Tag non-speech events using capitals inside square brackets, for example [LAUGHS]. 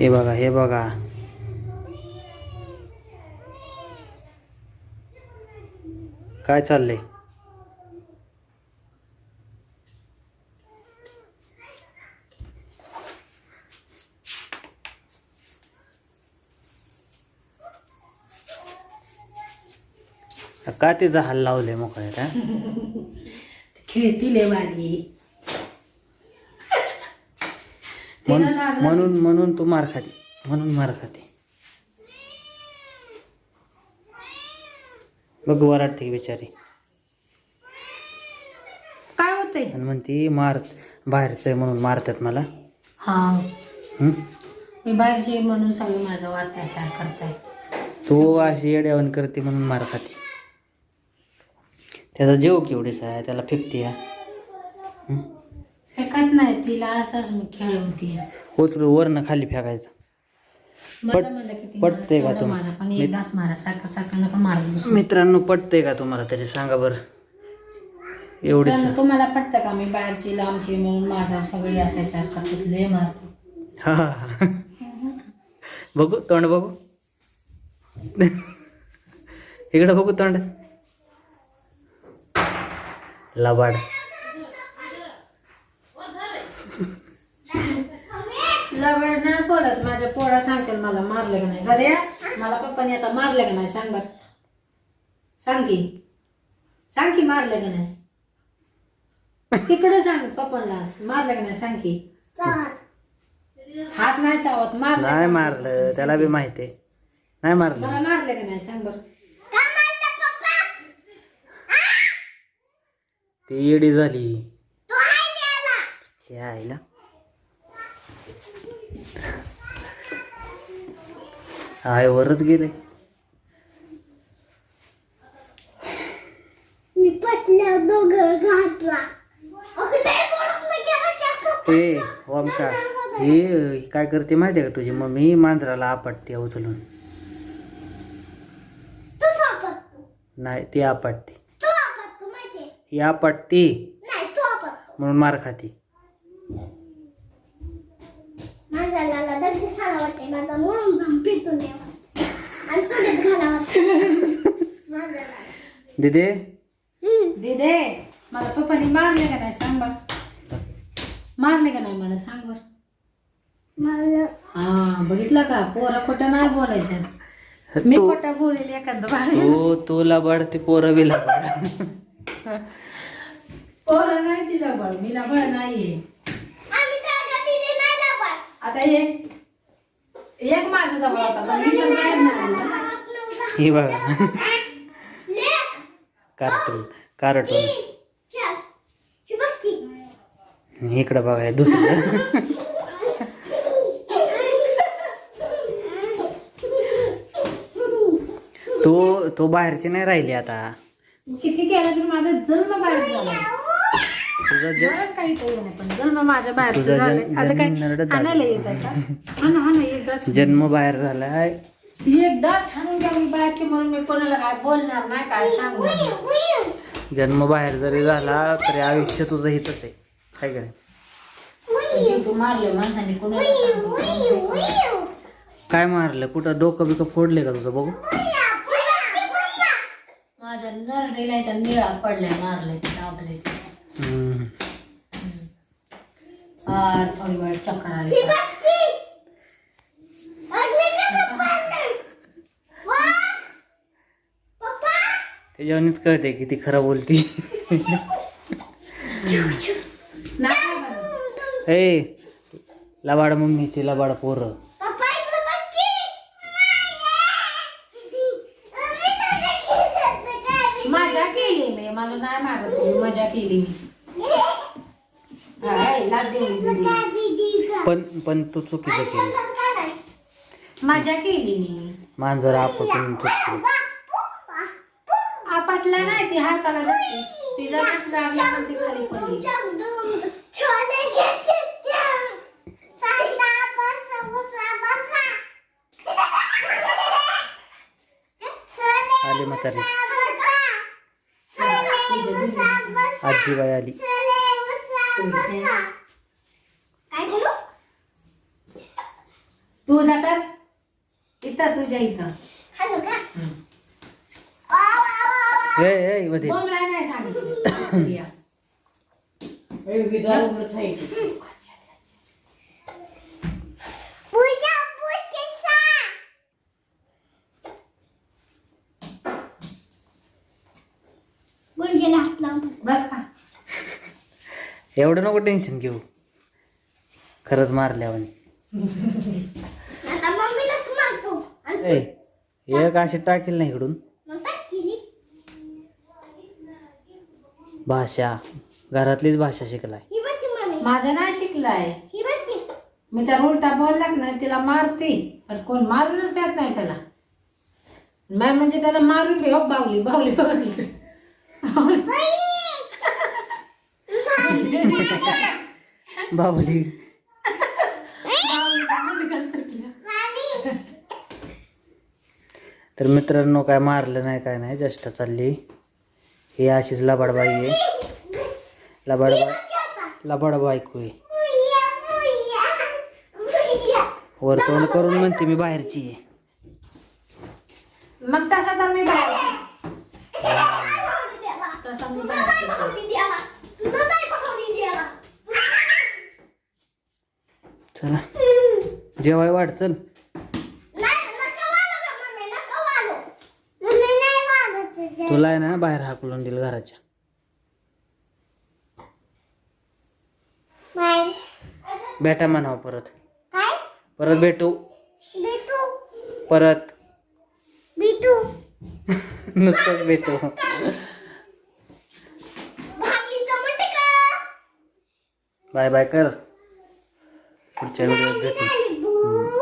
हे बघा हे बघा. काय चाललंय? का ते जहाल लावले मोकळ्यात हा? [LAUGHS] खेळतील आहे वारी म्हण- तिला लागलं म्हणून म्हणून तू मार खाती. म्हणून मार खाती. बघ ठीक बिचारी. काय होतंय? आणि म्हणती मार बाहेरचं आहे म्हणून मारतात मला. हा. हं? मी बाहेरचे म्हणून सगळे माझा अत्याचार करताय. तू अशी येड्यावन करते म्हणून मार खाती. त्याचा जीव केवढीच आहे त्याला फेकते या फेकत नाही तिला असंच मी खेळवते. उचलून वरनं खाली फेकायचं. मला पट- म्हणलं की ती पटतंय का तुम्हाला? मारा, पण एकदाच मारा सारखं सारखं नका मारत बसू. मित्रांनो पटतंय का तुम्हाला तरी? सांगा बरं. मित्रांनो, तुम्हाला पटतं का? मी बाहेरची लांबची म्हणून माझा सगळे अत्याचार लय मारते. हा हा, हा. बघू तोंड बघू. इकडं बघू तोंड. लबाड. लवड नाही बोलत माझ्या पोरा सांगते मला मारलं का नाही. दादा मला पप्पाने आता मारलं का नाही? सांग बर. सांग की. सांग की मारलं का नाही? तिकडे सांग पप्पांना. मारलं का नाही? सांग की. हात नाही चावत. मारलं नाही? मारलं. त्याला बी माहिती नाही मारलं. मला मारलं का नाही? सांग बर. ती येडी झाली. आईला. आय वरच गेले. ते ओमका हे काय करते माहिती आहे का तुझी मम्मी? मांजराला आपटते उचलून. नाही ती आपटते. ही आपटते. म्हणून मार खाती. दिदे? दिदे मला पप्पाने मारले का नाही सांग बर. मारले का नाही मला सांग बर. हा बघितलं का? पोरा खोटं नाही बोलायचं. मी तू खोटं बोलेल एखादं बाहेर तू तू लबाड ती पोरं बी लबाड. पोरं नाही तिला बळ मी बळ नाहीये. आता एक एक माझ्या जवळ होता पण मी पण बाहेर नाही आली. ही बघा. Cartoon cartoon. इकडं बघा हे दुसरं. [LAUGHS] तो तो बाहेरची नाही राहिली आता. किती केलं तर माझा जन्म बाहेर झाला. तुझा ज मला काही काही नाही पण जन्म माझ्या बाहेर तुझा झालाय जन्म- आता काय जन्म नरडत झाला. आणायला येत आहे का हा ना हा ना एकदाच. जन्म बाहेर झालाय. एकदाच हाणून द्या मी बाहेरची म्हणून मी कोणाला काय बोलणार नाही काय सांगणार नाही. जन्म बाहेर जरी झाला तरी आयुष्य तुझं हितच आहे. काय काय जीव मारले माणसाने कोणाला सांगू, कोण नाही. काय मारलं? कुठं डोकं बिकं फोडले का तुझं बघू? माझ्या नरडीला निळा पडलाय मारले दाबले हम्म. फार थोडी वेळ चक्कर आली त्याच्यावरच कळते की ती खरं बोलती. ए लबाड मम्मीची लबाड पोरं मजा केली मी मला नाही मारत तुम्ही मजा केली मी दिली. पण पण तू चुकीचं केलं. मजा केली मी. मांजर चुकली. आपटला नाही ती हाताला धरली. तिचा हात लागला पण ती खाली पडली. आली म्हातारी. आजीबाई आली. तू जातात इथं तुझ्या इथं. ए ए मध्ये बोंबला नाही सांगितलं. या. गुडघ्याला हात लावून बस. बस का? एवढं नको टेन्शन घेऊ. खरंच ए एक अशी टाकील नाही इकडून. भाषा. घरातलीच भाषा शिकलाय. ही बघी मम्मी माझं नाही शिकलाय. ही मी त्या उलटा बोलला की नाही तिला मारते. पण कोण मारूनच देत नाही त्याला. मॅम म्हणजे त्याला मारून ठेव बावली बावली बघा इकडे. बाहुली. तर मित्रांनो काय मारलं नाही काय नाही जस्ट चालली. ही अशीच लबाडबाई आहे. लबाडबाई लबाडबाई वर तोंड करून म्हणते मी बाहेरची आहे. मग तसा तर मी बाहेर तसा मी बाहेर जेवाय वाढ चल. तुला आहे ना बाहेर हाकलून दिल घराच्या. बेटा म्हणावं परत. काय? परत भेटू. परत. [LAUGHS] नुसतंच भेटू. बाय बाय कर. पुढच्या व्हिडिओत भेटू. आली भू